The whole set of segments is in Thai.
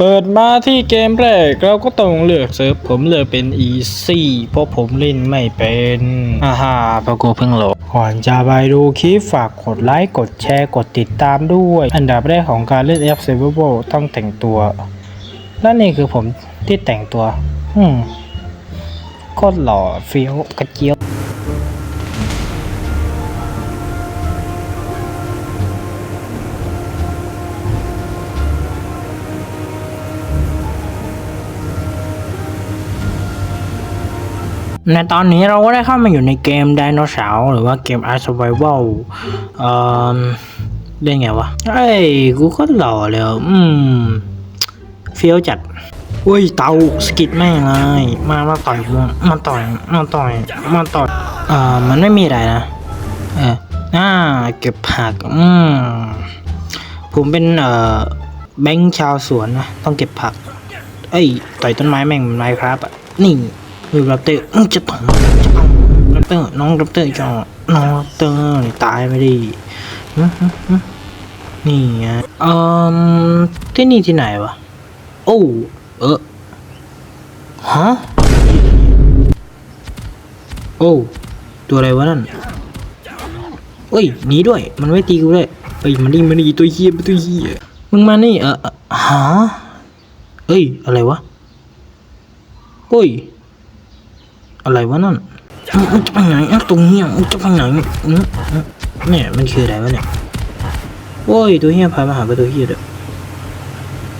เปิดมาที่เกมแรกเราก็ต้องเลือกเซิร์ฟผมเลือกเป็น Easy เพราะผมเล่นไม่เป็นอ่าฮ่าพะกูเพิ่งโหลดก่อนจะไปดูคลิปฝากกดไลค์กดแชร์กดติดตามด้วย อันดับแรกของการเล่น F s e r v a b l e ต้องแต่งตัว และนี่คือผมที่แต่งตัว อืมโคตรหล่อเฟี้ยวกระเจี๊ยบ ในตอนนี้เราก็ได้เข้ามาอยู่ในเกมไดโนเสาร์หรือว่าเกม Ice Survival เอ่อเล่นไงวะ เอ้ย กูก็หล่อเลยอืมเฟี้ยวจัดอุ้ย เตาสกิดแม่งเลย มามาต่อยกูมาต่อยมาต่อยมาต่อยเอ่อมันไม่มีอะไรนะ เอออ่าเก็บผัก อืมผมเป็นเอ่อแบงค์ชาวสวนนะต้องเก็บผัก เอ้ย ต่อยต้นไม้แม่งไม้ครับอะนี่ มือรับเตอร์จะต่อยจะต่อยรับเตอร์น้องรับเตอร์จอน้องรับเตอร์ตายไปดินี่ไงเอ่อที่นี่ที่ไหนวะโอ้เออฮะโอ้ตัวอะไรวะนั่นเอ้ยหนีด้วย มันไม่ตีกูเลยเอ้ยมันนี่มันนี่ตัวเฮียตัวเฮียมึงมานี่เออเอ่อฮะเอ้ยอะไรวะเฮ้ย อะไรวะนั่นมึงมึงจะไปไหนอะตรงเนี้ยมึงจะไปไหนเนี่ยมันคืออะไรวะเนี่ยโอ้ยตัวเฮียพามาหาไปตัวเฮียเด้อ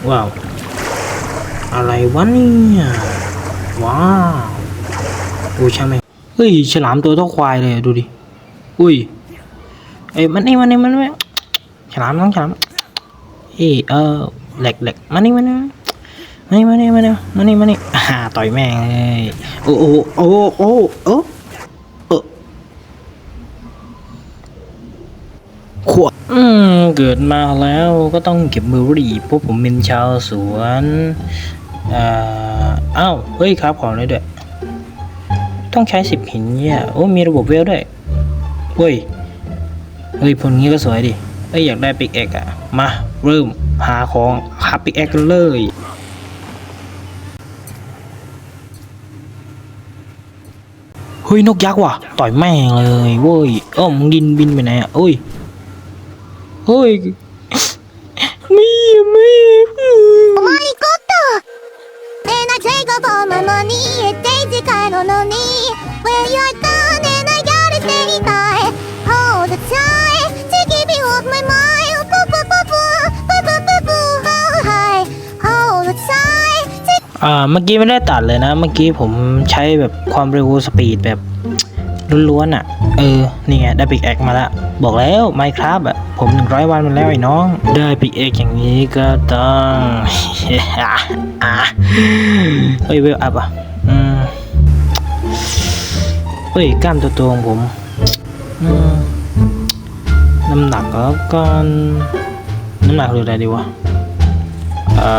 ว้าว อะไรวะเนี่ยว้าวโอ้ใช่ไหมเฮ้ยฉลามตัวเท่าควายเลยดูดิอุ้ยเอ้ยมันนี่มันนี่มันนี่ฉลามน้องฉลามเอ้เออแหลกแหลกมันนี่มันนี่ นี่มานี่มานี่มานี่มานี่อ่าต่อยแม่งเลยโอ้โอ้โอ้โอ้โอ้เออขวดอืม เกิดมาแล้วก็ต้องเก็บมือรีเพราะผมเป็นชาวสวน อ่า อ้าว เฮ้ยครับของเลยด้วย ต้องใช้สิบหินเนี่ยโอ้ มีระบบเวลด้วย เฮ้ย เฮ้ยพวกนี้ก็สวยดิ เอ้ย อยากได้ปิกเอกอะมา เริ่มหาของหาปิกเอกกันเลย ฮ้ยนกยักษ์ว่ะ ต่อยแม่งเลยเว้ยเออมึงดินบินไปไหนอะเอ้ยเฮ้ยไม่ไม่ไม่ก็ต่อเอ็นอาเจก็บอกมามนี่เจจิกาโนโนนี่เวยยอ อ่าเมื่อกี้ไม่ได้ตัดเลยนะ เมื่อกี้ผมใช้แบบความเร็วสปีดแบบล้วนๆอะ เออ นี่ไงได้ปิกแอกมาล้วบอกแล้วไมครับอะ ผมหนึ่งร้อยวันมาแล้วไอ้น้อง ได้ปิกเอกอย่างนี้ก็ต้องอะเฮ้ยเวลอัพอะ อืมเฮ้ยกล้ามตัวโตของผมอืมน้ำหนักแล้วก็น้ำหนักหรืออะไรดีวะ เอ่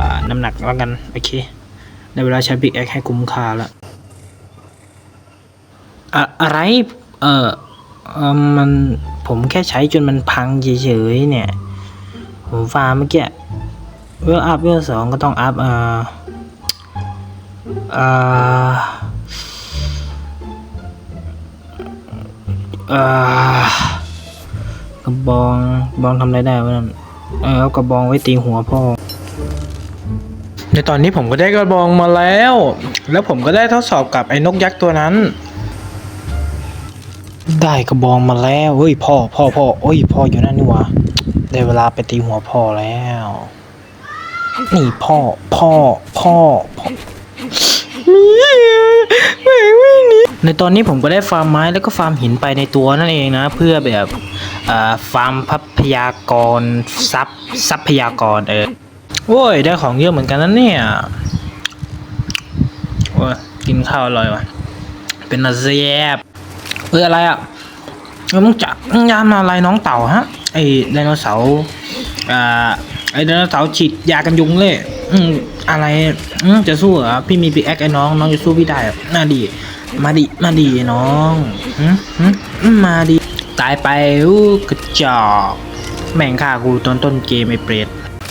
อ น้ำหนักแล้วกัน โอเคได้เวลาใช้ปิกแอคให้คุ้มค่าล้วอะอะไร เออเออมัน ผมแค่ใช้จนมันพังเฉยๆเนี่ย ผมฟาร์เมื่อกี้เวลอัพเวลสองก็ต้องอัพเอ่อเอ่อเอ่อกระบองกระบองทำอะไรได้วะนั่นเออเอากระบองไว้ตีหัวพ่อ ในตอนนี้ผมก็ได้กระบองมาแล้ว แล้วผมก็ได้ทดสอบกับไอ้นกยักษ์ตัวนั้น ได้กระบองมาแล้วเฮ้ยพ่อพ่อพ่อเอ้ยพ่ออยู่นั่นนี่วะได้เวลาไปตีหัวพ่อแล้ว นี่พ่อพ่อพ่อพ่อมีแม่วิ่งหนีในตอนนี้ผมก็ได้ฟาร์มไม้แล้วก็ฟาร์มหินไปในตัวนั่นเองนะ เพื่อแบบฟาร์มทรัพยากรทรัพย์ทรัพยากรเออ โอ้ย ได้ของเยอะเหมือนกันนะเนี่ยโอ้ยกินข้าวอร่อยว่ะ เป็นอาเซียบเอออะไรอะเออมึงจะมึงยามาอะไรน้องเต่าฮะ ไอไดโนเสาร์อ่าไอไดโนเสาร์ฉีดยากันยุงเลยอืมอะไรอืมจะสู้เหรอพี่มีปีแอคไอ้น้อง น้องจะสู้พี่ได้น่าดี มาดิมาดีน้องอืมอืมอืมมาดีตายไปอู้กระจอกแม่งฆ่ากูตอนต้นเกมไอเปรต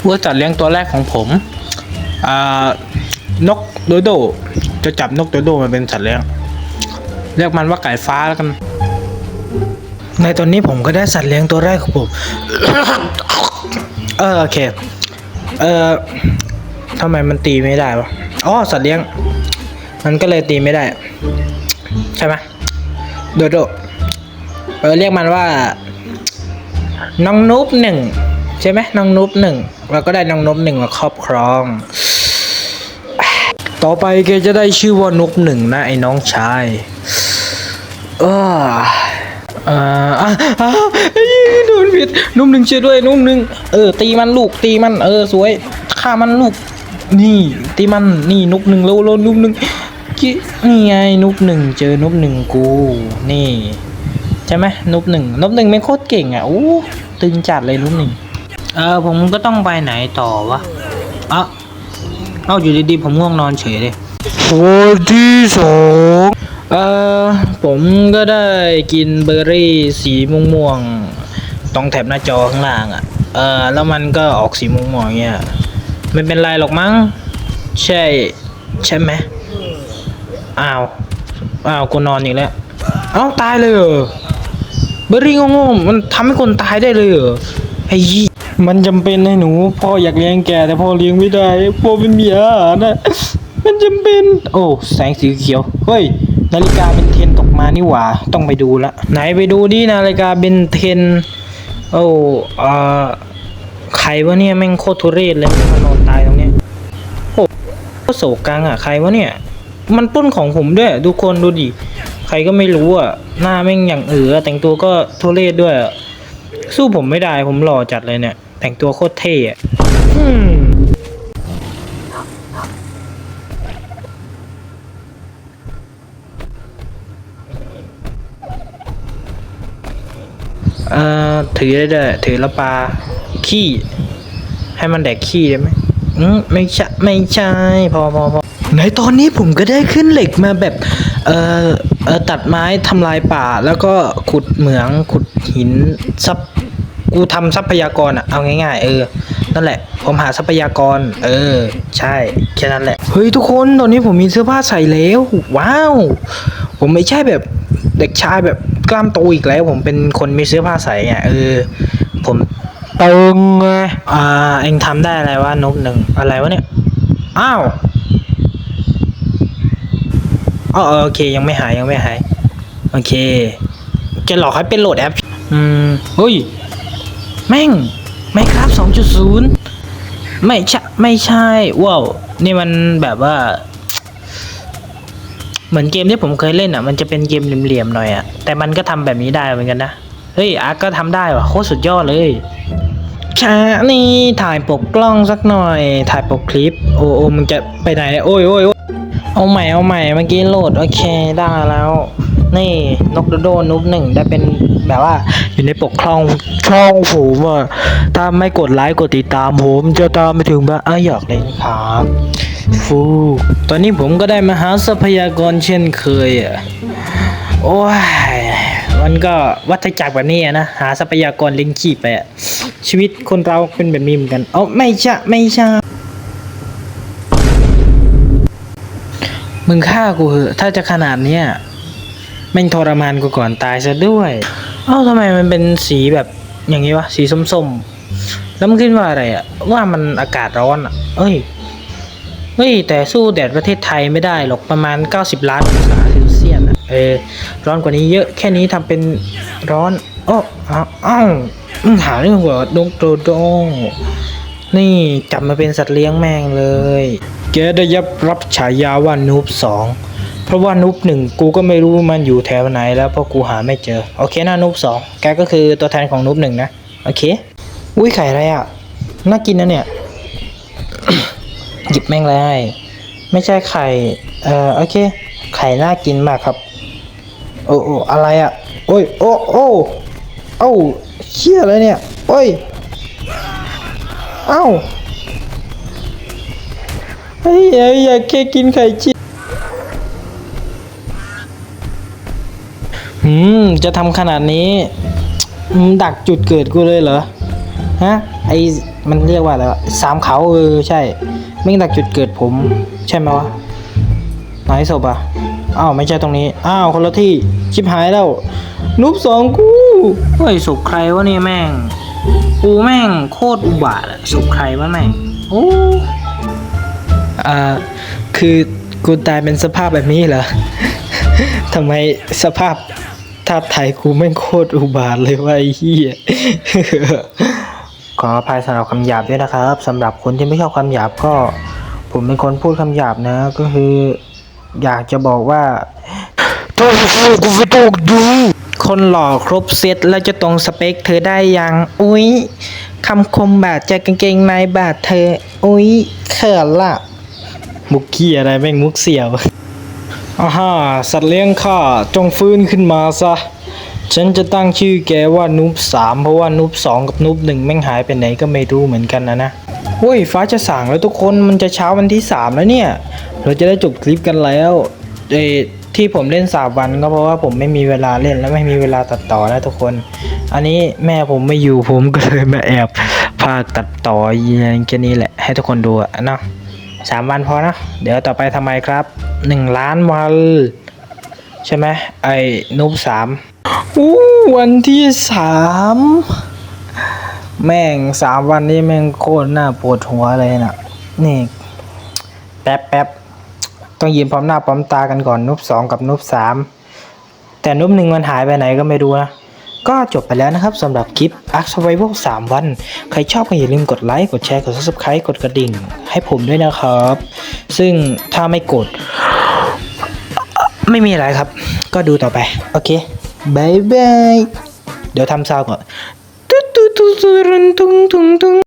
ว่าจัดเลี้ยงตัวแรกของผมนกโดโด จะจับนกโดโดมาเป็นสัตว์เลี้ยง เรียกมันว่าไก่ฟ้าแล้วกัน ในตอนนี้ผมก็ได้สัตว์เลี้ยงตัวแรกของผม เออโอเค เออทำไมมันตีไม่ได้วะ อ๋อสัตว์เลี้ยง มันก็เลยตีไม่ได้ ใช่ไหมโดโด เออเรียกมันว่า น้องนุ๊บหนึ่งใช่ไหมน้องนุ๊บหนึ่ง เราก็ได้น้องนุ๊บหนึ่งมาครอบครอง ต่อไปแกจะได้ชื่อว่านุ๊บหนึ่งนะไอ้น้องชาย เออเอ่ออะอะเอ้ยโดนผิดนุ่มหนึ่งเชื่อด้วยนุ่มหนึ่งเออ ตีมันลูกตีมันเออสวยฆ่ามันลูก นี่ ตีมันนี่นุกหนึ่งแล้วแล้วนุกหนึ่งกินี่ไงนุกหนึ่งเจอนุกหนึ่งกู นี่ ใช่ไหมนุกหนึ่งนุกหนึ่งเป็นโคตรเก่งอะโอ้ตึงจัดเลยนุกหนึ่ง เออผมก็ต้องไปไหนต่อวะอะเอาอยู่ดีๆผมง่วงนอนเฉยเลยตัวที่สองเออผมก็ได้กินเบอร์รี่สีม่วงๆตรงแถบหน้าจอข้างล่างอะ่ะ เออแล้วมันก็ออกสีม่วงๆอย่างเงี้ยไม่เป็นไรหรอกมั้ง ใช่ ใช่ไหมอ้าวอ้าวกูนอนอีกแล้วเอ้าตายเลยเหรอเบอร์รี่โง่ๆมันทำให้คนตายได้เลยเหรอไอ้ยี่ มันจำเป็นให้หนู พ่ออยากเลี้ยงแกแต่พ่อเลี้ยงไม่ได้พ่อเป็นเมียนะมันจำเป็น โอ้แสงสีเขียวเฮ้ยนาฬิกาเบนเทนตกมานี่หว่า ต้องไปดูละไหนไปดูดินาฬิกาเบนเทนโอ้เอ่อใครวะเนี่ยแม่งโคตรทุเรศเลยมันนอนตายตรงเนี้ยโอ้โคตรโศกกังอะใครวะเนี่ย มันปล้นของผมด้วยทุกคนดูดิใครก็ไม่รู้อะหน้าแม่งอย่างเอือแต่งตัวก็ทุเรศด้วยอะ สู้ผมไม่ได้ผมหล่อจัดเลยเนี่ย แต่งตัวโคตรเท่อะอืมเอ่อถือได้ด้วยถือล้วปลาขี้ ให้มันแดกขี้ได้ไหมอืมไม่ใช่ไม่ใช่พอพอพอในตอนนี้ผมก็ได้ขึ้นเหล็กมาแบบเอ่อเอ่อตัดไม้ทำลายป่า แล้วก็ขุดเหมืองขุดหินซับ กูทำทรัพยากรอะเอาง่าย ๆ เออ นั่นแหละ ผมหาทรัพยากร เออ ใช่แค่นั้นแหละเฮ้ยทุกคนตอนนี้ผมมีเสื้อผ้าใส่แล้วว้าว ผมไม่ใช่แบบเด็กชายแบบกล้ามโตอีกแล้ว ผมเป็นคนมีเสื้อผ้าใส่ไงเออ ผมเติงไงอ่าเองทำได้อะไรวะนกหนึ่งอะไรวะเนี่ยอ้าวอ๋อเออโอเคยังไม่หายยังไม่หาย โอเคแกหลอกให้เป็นโหลดแอป อืมเฮ้ย แม่งไม่ครับ2.0 ไม่ใช่ไม่ใช่ว้าวนี่มันแบบว่า เหมือนเกมที่ผมเคยเล่นอะ มันจะเป็นเกมเหลี่ยมๆหน่อยอะ แต่มันก็ทำแบบนี้ได้เหมือนกันนะ เฮ้ยอาร์ก็ทำได้ว่ะโคตรสุดยอดเลยแค่นี่ถ่ายปกกล้องสักหน่อย ถ่ายปกคลิป โอ้โอมึงจะไปไหนโอ้ยโอ้ยโอ้ยเอาใหม่เอาใหม่เมื่อกี้โหลด โอเคได้แล้ว นี่นกโดโดนุบหนึ่งได้เป็น แบบว่า อยู่ในปกครองช่องผมอะถ้าไม่กดไลค์กดติดตามผมจะตามไปถึงบ้านอยอกเลยนะครับฟูตอนนี้ผมก็ได้มาหาทรัพยากรเช่นเคยอะโอ้ยมันก็วัฏจักรแบบนี้นะหาทรัพยากรเลี้ยงชีพไปอะชีวิตคนเราเป็นแบบนี้เหมือนกันเอ้าไม่ใช่ไม่ใช่มึงฆ่ากูเหอะถ้าจะขนาดเนี้ยแม่งทรมานกูก่อนตายซะด้วย เอ้าทำไมมันเป็นสีแบบอย่างนี้วะ สีส้มๆ แล้วมันขึ้นว่าอะไรอะว่ามันอากาศร้อนอะเอ้ย เฮ้ย แต่สู้แดดประเทศไทยไม่ได้หรอกประมาณ 90 ล้านองศาเซลเซียสอะเออ ร้อนกว่านี้เยอะแค่นี้ทำเป็นร้อนโอ้อ้อ้าวมึงหาเรื่องหัวดงโดโดนี่จับมาเป็นสัตว์เลี้ยงแม่งเลย แกได้ยับรับฉายาว่านูบสอง เพราะว่านูบหนึ่งกูก็ไม่รู้มันอยู่แถวไหนแล้วเพราะกูหาไม่เจอ โอเคนะนูบสองแกก็คือตัวแทนของนูบหนึ่งนะ โอเค อุ้ยไข่อะไรอะ น่ากินนะเนี่ย หยิบแม่งเลยไม่ใช่ไข่ เอ่อ โอเค ไข่น่ากินมากครับ โอ้โอ้อะไรอะ โอ้ย โอ้โอ้เอ้าเชี่ยอะไรเนี่ย โอ้ย เอ้าเฮ้ยเฮ้ยอยากแค่กินไข่เจียว หืม จะทำขนาดนี้มึงดักจุดเกิดกูเลยเหรอ ฮะ ไอมันเรียกว่าอะไรวะสามเขาเออใช่แม่งดักจุดเกิดผม ใช่ไหมวะไหนศพอะอ้าวไม่ใช่ตรงนี้ อ้าวคนละที่ชิบหายแล้วนุบสองกูเฮ้ยศพใครวะเนี่ยแม่งกูแม่งโคตรอุบาทอะศพใครวะแม่งโอ้อ่าคือกูตายเป็นสภาพแบบนี้เหรอทำไมสภาพ ทาไทยกูแม่งโคตรอุบาทเลยวะไอ้เหี้ย ขออภัยสำหรับคำหยาบด้วยนะครับสำหรับคนที่ไม่ชอบคำหยาบก็ ผมเป็นคนพูดคำหยาบนะ ก็คือ อยากจะบอกว่าต้องสู้กูไม่ต้องดูคนหล่อครบเซตแล้วจะตรงสเปคเธอได้ยังอุ๊ยคำคมบาดใจกางเกงในบาดเธอ อุ๊ยเขินละมุกขี้อะไรแม่งมุกเสี่ยว อาฮ่าสัตว์เลี้ยงข้าจงฟื้นขึ้นมาซะ ฉันจะตั้งชื่อแกว่านุบสามเพราะว่านุบสองกับนุบหนึ่งแม่งหายไปไหนก็ไม่รู้เหมือนกันนะนะเฮ้ยฟ้าจะส่างแล้วทุกคนมันจะเช้าวันที่สามแล้วเนี่ย เราจะได้จบคลิปกันแล้วเอที่ผมเล่นสามวันก็เพราะว่าผมไม่มีเวลาเล่นและไม่มีเวลาตัดต่อนะทุกคน อันนี้แม่ผมไม่อยู่ผมก็เลยมาแอบพากตัดต่อย่างแค่นี้แหละ ให้ทุกคนดูอะนะ สามวันพอนะ เดี๋ยวต่อไปทำไมครับหนึ่งล้านวัน ใช่ไหมไอ้นุบสามอู้วันที่สามแม่งสามวันนี้แม่งโคตรน่าปวดหัวเลยน่ะ นี่ แป๊บแป๊บต้องยืนพร้อมหน้าพร้อมตากันก่อนนุบสองกับนุบสามแต่นุบหนึ่งมันหายไปไหนก็ไม่รู้นะ ก็จบไปแล้วนะครับสำหรับคลิป Ark Survival 3 วัน ใครชอบก็อย่าลืมกดไลค์ กดแชร์ กด Subscribe กดกระดิ่ง ให้ผมด้วยนะครับ ซึ่งถ้าไม่กด ไม่มีอะไรครับ ก็ดูต่อไป โอเคบายบาย เดี๋ยวทำซาวก่อน